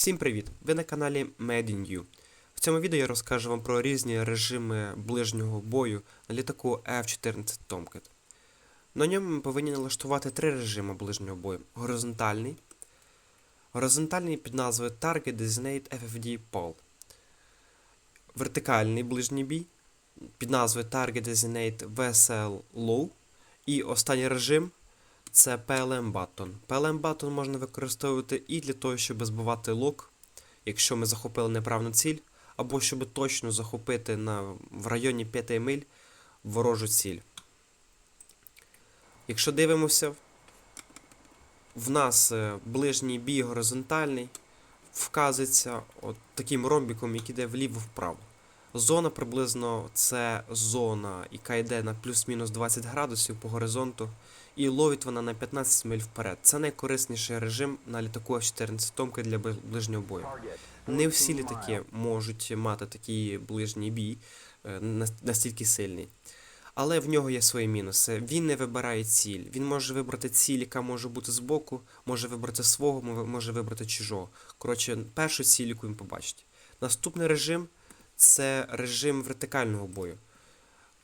Всім привіт! Ви на каналі Made in You. В цьому відео я розкажу вам про різні режими ближнього бою на літаку F-14 Tomcat. На ньому ми повинні налаштувати три режими ближнього бою: горизонтальний, горизонтальний під назвою Target Designate FFD PAL, вертикальний ближній бій під назвою Target Designate VSL Low і останній режим це PLM Button. PLM Button можна використовувати і для того, щоб збивати лук, якщо ми захопили неправильну ціль, або щоб точно захопити на, в районі 5 миль ворожу ціль. Якщо дивимося, в нас е, ближній бій горизонтальний вказується от таким ромбіком, який йде вліво-вправо. Зона приблизно це зона, яка йде на плюс-мінус 20 градусів по горизонту, і ловить вона на 15 миль вперед. Це найкорисніший режим на літаку F-14 Томка для ближнього бою. Не всі літаки можуть мати такий ближній бій е, настільки сильний. Але в нього є свої мінуси. Він не вибирає ціль. Він може вибрати ціль, яка може бути збоку, може вибрати свого, може вибрати чужого. Коротше, першу ціль, яку він побачить. Наступний режим це режим вертикального бою.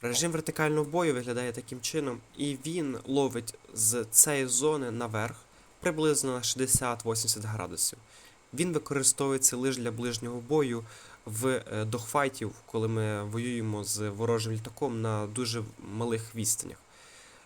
Режим вертикального бою виглядає таким чином, і він ловить з цієї зони наверх приблизно на 60-80 градусів. Він використовується лише для ближнього бою в е, догфайтів, коли ми воюємо з ворожим літаком на дуже малих відстанях.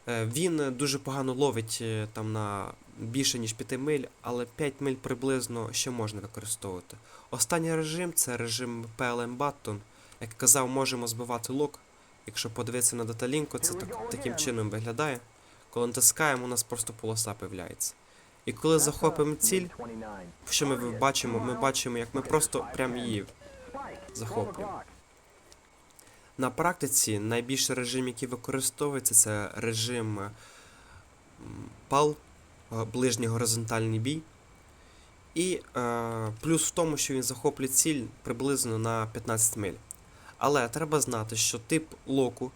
Е, Він дуже погано ловить е, там на більше ніж 5 миль, але 5 миль приблизно ще можна використовувати. Останній режим це режим PLM Button. Як казав, можемо збивати лок. Якщо подивитися на даталінку, це так, таким чином виглядає. Коли натискаємо, у нас просто полоса появляється. І коли захопимо ціль, що ми бачимо? Ми бачимо, як ми просто прям її захоплюємо. На практиці найбільший режим, який використовується, це режим PAL, е, ближній горизонтальний бій. І е, плюс в тому, що він захоплює ціль приблизно на 15 миль. Але треба знати, що тип локу,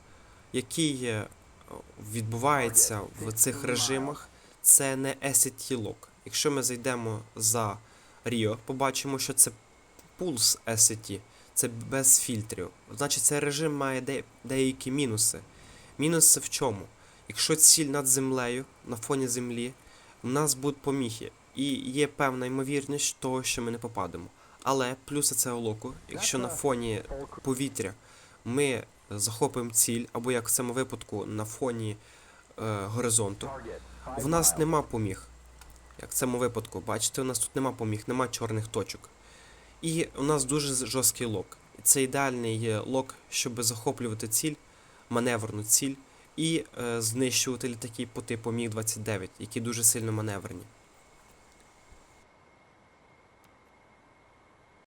який е, відбувається в цих режимах, це не SCT лок. Якщо ми зайдемо за Rio, побачимо, що це Pulse SCT, це без фільтрів. Значить, цей режим має де- деякі мінуси. Мінуси в чому? Якщо ціль над землею, на фоні землі, у нас будуть поміхи. І є певна ймовірність того, що ми не попадемо. Але плюси цього локу, якщо на фоні повітря ми захопимо ціль, або як в цьому випадку на фоні е, горизонту, в нас нема поміг. Як в цьому випадку, бачите, у нас тут нема поміг, нема чорних точок. І у нас дуже жорсткий лок. Це ідеальний лок, щоб захоплювати ціль, маневрну ціль і е, знищувати літаки по типу Міг-29, які дуже сильно маневрені.